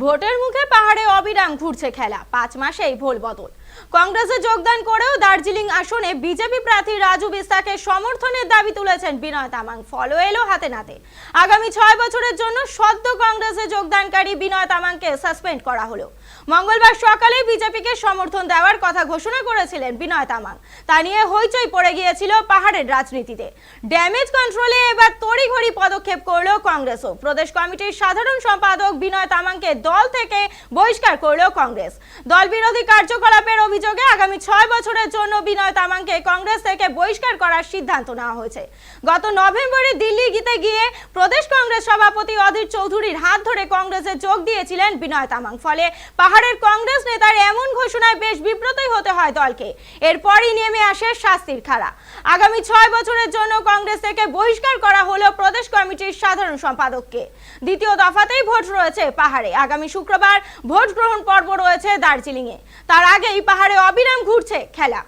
ভোটের মুখে পাহাড়ে অবিরাম ঘুরছে খেলা, পাঁচ মাসেই ভোল বদল। কংগ্রেসে যোগদান করেও দার্জিলিং আসনে বিজেপি প্রার্থী রাজু বিস্তাকে সমর্থনের দাবি তুলেছেন বিনয় তামাং ফলো এলো হাতে নাতে। আগামী ছয় বছরের জন্য সদ্য কংগ্রেসে যোগদানকারী বিনয় তামাংকে সাসপেন্ড করা হলো। মঙ্গলবার সকালে বিজেপিকে সমর্থন দেওয়ার কথা ঘোষণা করেছিলেন বিনয় তামাং। তা নিয়ে হইচই পড়ে গিয়েছিল পাহাড়ের রাজনীতিতে। ড্যামেজ কন্ট্রোলে এবার তড়িঘড়ি পদক্ষেপ করল কংগ্রেসও। প্রদেশ কমিটির সাধারণ সম্পাদক বিনয় তামাংকে দল থেকে বহিষ্কার করল কংগ্রেস। দল বিরোধী কার্যকলাপের অভিযোগে আগামী ছয় বছরের জন্য বিনয় তামাংকে কংগ্রেস থেকে বহিষ্কার করার সিদ্ধান্ত নেওয়া হয়েছে। গত নভেম্বরে দিল্লি গিতে গিয়ে প্রদেশ কংগ্রেস সভাপতি অধীর চৌধুরীর হাত ধরে কংগ্রেসে যোগ দিয়েছিলেন বিনয় তামাং। ফলে পাহাড়ের কংগ্রেস নেতার এমন ঘোষণায় বেশ বিব্রতই হতে হয় দলকে। এরপরই নেমে আসে শাস্তির খাড়া আগামী ছয় বছরের জন্য কংগ্রেস থেকে বহিষ্কার করা হলো প্রদেশ কমিটির সাধারণ সম্পাদককে। দ্বিতীয় দফাতেই ভোট রয়েছে পাহাড়ে। আগামী শুক্রবার ভোট গ্রহণ পর্ব রয়েছে দার্জিলিংয়ে। তার আগেই পাহাড়ে অবিরাম ঘুরছে খেলা।